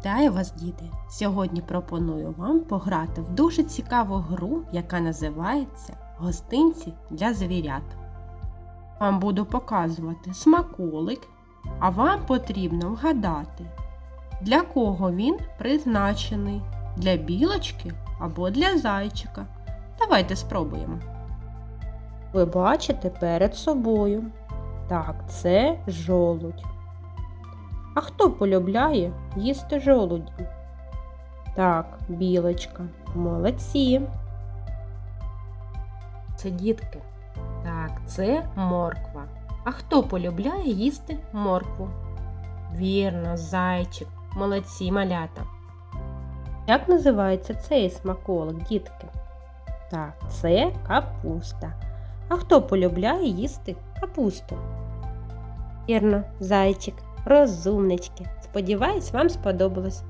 Вітаю вас, діти! Сьогодні пропоную вам пограти в дуже цікаву гру, яка називається Гостинці для звірят. Вам буду показувати смаколик, а вам потрібно вгадати, для кого він призначений для білочки або для зайчика. Давайте спробуємо. Ви бачите перед собою. Так, це жолудь. А хто полюбляє їсти жолуді? Так, білочка. Молодці. Це дітки. Так, це морква. А хто полюбляє їсти моркву? Вірно, зайчик. Молодці малята. Як називається цей смаколик, дітки? Так, це капуста. А хто полюбляє їсти капусту? Вірно, зайчик. Розумнички. Сподіваюсь, вам сподобалось.